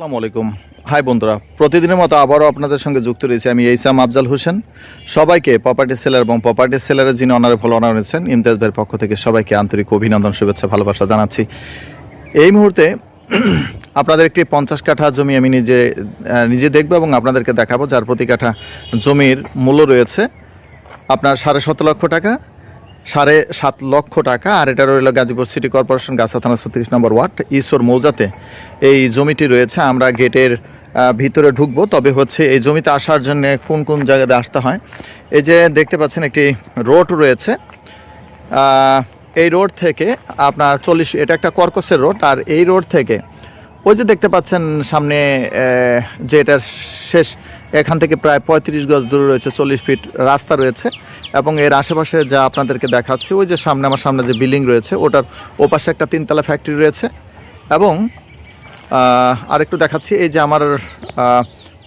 আসসালামু আলাইকুম। হাই বন্ধুরা, প্রতিদিনের মতো আবারও আপনাদের সঙ্গে যুক্ত রয়েছে আমি এইসাম আফজাল হোসেন। সবাইকে প্রপার্টি সেলার এবং প্রপার্টি সেলারের যিনি অনারেবল অনার রয়েছেন, ইমতিয়াজ ভাইয়ের পক্ষ থেকে সবাইকে আন্তরিক অভিনন্দন, শুভেচ্ছা, ভালোবাসা জানাচ্ছি। এই মুহূর্তে আপনাদের একটি পঞ্চাশ কাঠা জমি আমি নিজে নিজে দেখব এবং আপনাদেরকে দেখাবো, যার প্রতি কাঠা জমির মূল্য রয়েছে আপনার সাড়ে সতেরো লক্ষ টাকা। সাড়ে সাত লক্ষ টাকা, আর এটা রইল গাজীপুর সিটি কর্পোরেশন গাছা থানা ছত্রিশ নম্বর ওয়ার্ড, ঈশ্বর মৌজাতে। এই জমিটি রয়েছে, আমরা গেটের ভিতরে ঢুকবো, তবে হচ্ছে এই জমিতে আসার জন্য কোন কোন জায়গাতে আসতে হয়। এই যে দেখতে পাচ্ছেন একটি রোড রয়েছে এই রোড থেকে আপনার চল্লিশ, এটা একটা কর্কসের রোড, আর এই রোড থেকে ওই যে দেখতে পাচ্ছেন সামনে যে এটার শেষ, এখান থেকে প্রায় পঁয়ত্রিশ গজ দূরে রয়েছে, চল্লিশ ফিট রাস্তা রয়েছে। এবং এর আশেপাশে যা আপনাদেরকে দেখাচ্ছি ওই যে সামনে আমার সামনে যে বিল্ডিং রয়েছে ওটার ওপাশে একটা তিনতলা ফ্যাক্টরি রয়েছে। এবং আহ, আরেকটু দেখাচ্ছি এই যে আমার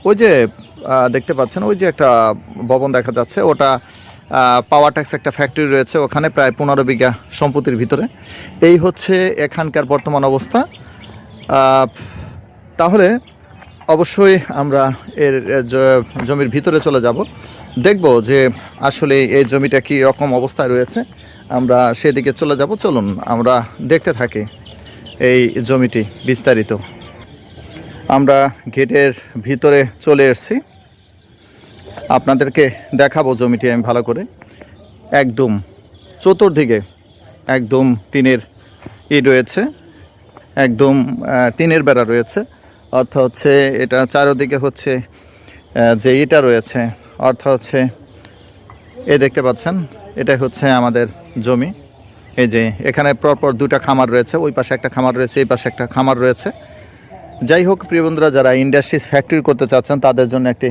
ওই যে দেখতে পাচ্ছেন ওই যে একটা ভবন দেখা যাচ্ছে ওটা পাওয়ার ট্যাক্স একটা ফ্যাক্টরি রয়েছে ওখানে প্রায় পনেরো বিঘা সম্পত্তির ভিতরে। এই হচ্ছে এখানকার বর্তমান অবস্থা। তাহলে অবশ্যই আমরা এর জমির ভিতরে চলে যাব। দেখব যে আসলে এই জমিটা কি রকম অবস্থায় রয়েছে। আমরা সেদিকে চলে যাব। চলুন আমরা দেখতে থাকি এই জমিটি বিস্তারিত। আমরা গেটের ভিতরে চলে এসেছি। আপনাদেরকে দেখাবো জমিটি আমি ভালো করে। একদম চতুর্দিকে একদম টিনের ই রয়েছে। একদম টিনের বেড়া রয়েছে। অর্থ হচ্ছে এটা চারোদিকে হচ্ছে যে ইটা রয়েছে, অর্থ হচ্ছে এই দেখতে পাচ্ছেন এটা হচ্ছে আমাদের জমি। এই যে এখানে পরপর দুটা খামার রয়েছে, ওই পাশে একটা খামার রয়েছে, এই পাশে একটা খামার রয়েছে। যাই হোক, প্রিয় বন্ধুরা, যারা ইন্ডাস্ট্রিজ ফ্যাক্টরি করতে চাচ্ছেন, তাদের জন্য একটি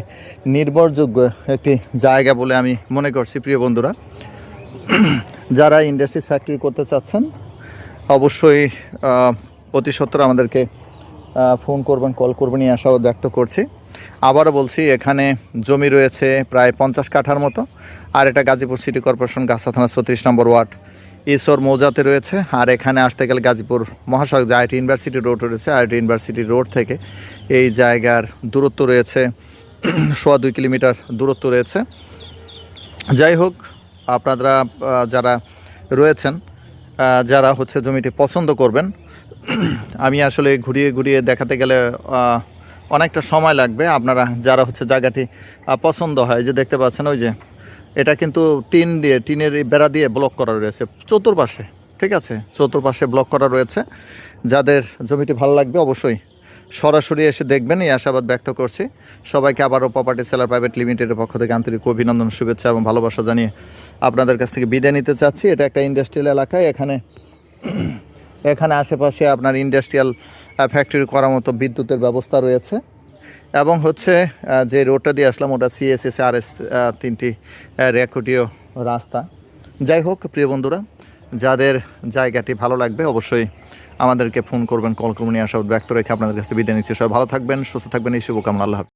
নির্ভরযোগ্য একটি জায়গা বলে আমি মনে করছি, প্রিয় বন্ধুরা। যারা ইন্ডাস্ট্রিজ ফ্যাক্টরি করতে চাচ্ছেন, অবশ্যই অতি সত্তর আমাদেরকে ফোন করবেন, কল করবেন আশাও ব্যক্ত করছি। আবারও বলছি, এখানে জমি রয়েছে প্রায় পঞ্চাশ কাঠার মতো। আর এটা গাজীপুর সিটি কর্পোরেশন, গাছা থানা ছত্রিশ নম্বর ওয়ার্ড। ঈশ্বর মৌজাতে রয়েছে। আর এখানে আসতে গেলে গাজীপুর মহাসড়ক যে আইটি ইউনিভার্সিটি রোড রয়েছে আইটি ইউনিভার্সিটি রোড থেকে এই জায়গার দূরত্ব রয়েছে, সোয়া দুই কিলোমিটার দূরত্ব রয়েছে। যাই হোক, আপনারা যারা রয়েছেন যারা হচ্ছে জমিটি পছন্দ করবেন আমি আসলে ঘুরিয়ে ঘুরিয়ে দেখাতে গেলে অনেকটা সময় লাগবে। আপনারা যারা হচ্ছে জায়গাটি পছন্দ হয়, যে দেখতে পাচ্ছেন ওই যে, এটা কিন্তু টিন দিয়ে, টিনের বেড়া দিয়ে ব্লক করা রয়েছে, চতুর্পাশে, ঠিক আছে? চতুর্পাশে ব্লক করা রয়েছে। যাদের জমিটি ভালো লাগবে অবশ্যই সরাসরি এসে দেখবেন, এই আশাবাদ ব্যক্ত করছি। সবাইকে আবারও প্রপার্টি সেলার প্রাইভেট লিমিটেডের পক্ষ থেকে আন্তরিক অভিনন্দন, শুভেচ্ছা এবং ভালোবাসা জানিয়ে আপনাদের কাছ থেকে বিদায় নিতে চাচ্ছি। এটা একটা ইন্ডাস্ট্রিয়াল এলাকায় এখানে এখানে আশেপাশে আপনার ইন্ডাস্ট্রিয়াল ফ্যাক্টরি করার মতো বিদ্যুতের ব্যবস্থা রয়েছে। এবং হচ্ছে যে রোডটা দিয়ে আসলাম, ওটা সিএসএস আর এস তিনটি রেকর্ডীয় রাস্তা। যাই হোক, প্রিয় বন্ধুরা, যাদের জায়গাটি ভালো লাগবে, অবশ্যই আমাদেরকে ফোন করবেন, কল করবেন আশা ব্যক্ত রেখে আপনাদের কাছে বিদায় নিচ্ছি। সবাই ভালো থাকবেন, সুস্থ থাকবেন, এই শুভকামনা, আল্লাহ।